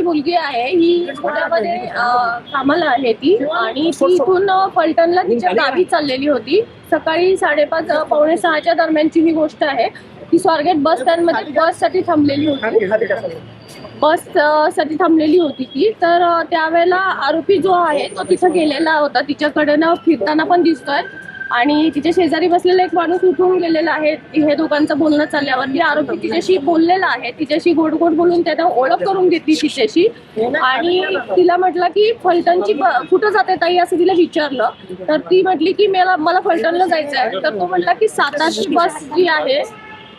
जी मुलगी आहे ही पुण्यामध्ये कामाला आहे ती आणि ती इथून फलटणला तिच्या गावी चाललेली होती. सकाळी साडेपाच पावणे सहाच्या दरम्यानची ही गोष्ट आहे. ती स्वारगेट बस स्टँडमध्ये बससाठी थांबलेली होती. बससाठी थांबलेली होती ती. तर त्यावेळेला आरोपी जो आहे तो तिथं गेलेला होता. तिच्याकडनं फिरताना पण दिसतोय. आणि तिच्या शेजारी बसलेला एक माणूस उठून गेलेला आहे. हे दोघांचं बोलणं चालल्यावरती आरोपी तिच्याशी बोललेला आहे. तिच्याशी गोड गोड बोलून त्यानं ओळख करून घेतली तिच्याशी. आणि तिला म्हटलं की फलटणची कुठं जाते ताई असं तिला विचारलं. तर ती म्हटली की मला मला फलटणला जायचं आहे तर तो म्हटला की सातारची बस जी आहे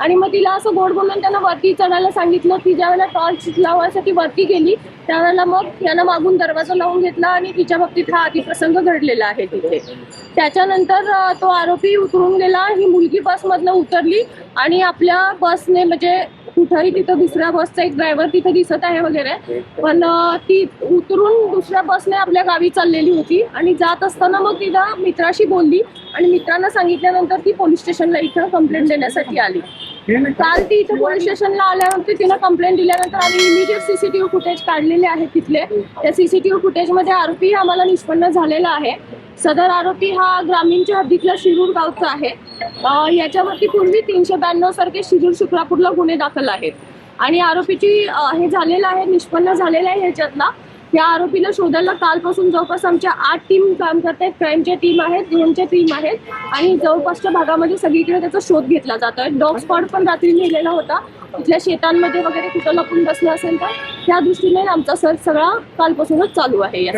आणि मग तिला असं गोड बोलून त्यांना वरती चढायला सांगितलं ती ज्या वेळेला टॉर्च लावायसाठी वरती गेली त्यावेळेला मग यानं मागून दरवाजा लावून घेतला आणि तिच्या बाबतीत हा अतिप्रसंग घडलेला आहे तिथे. त्याच्यानंतर तो आरोपी उतरून गेला. ही मुलगी बसमधनं उतरली आणि आपल्या बसने म्हणजे कुठंही तिथं दुसऱ्या बसचा एक ड्रायव्हर तिथे दिसत आहे वगैरे. पण ती उतरून दुसऱ्या बसने आपल्या गावी चाललेली होती आणि जात असताना मग तिला मित्राशी बोलली आणि मित्रांना सांगितल्यानंतर ती पोलीस स्टेशनला इथं कंप्लेंट देण्यासाठी आली. काल ती इथं पोलीस स्टेशनला आल्यानंतर तिनं कंप्लेंट दिल्यानंतर आम्ही इमिजिएट सीसीटीव्ही फुटेज काढलेले आहे तिथले. त्या सीसीटीव्ही फुटेजमध्ये आरोपी आम्हाला निष्पन्न झालेला आहे. सदर आरोपी हा ग्रामीणच्या हद्दीतला शिरूर गावचा आहे. याच्यावरती पूर्वी तीनशे ब्याण्णव सारखे शिरूर शुक्रापूरला गुन्हे दाखल आहेत. आणि आरोपीची हे झालेलं आहे निष्पन्न झालेलं आहे ह्याच्यातला या आरोपीला शोधायला कालपासून जवळपास आमच्या आठ टीम काम करत. आहेत क्राईमच्या टीम आहेत ड्रोनच्या टीम आहेत. आणि जवळपासच्या भागामध्ये सगळीकडे त्याचा शोध घेतला जातोय डॉग स्पॉट पण रात्री नेलेला होता. तिथल्या शेतांमध्ये वगैरे कुठं लपून बसलं असेल तर त्या दृष्टीने आमचा सर्च सगळा कालपासूनच चालू आहे या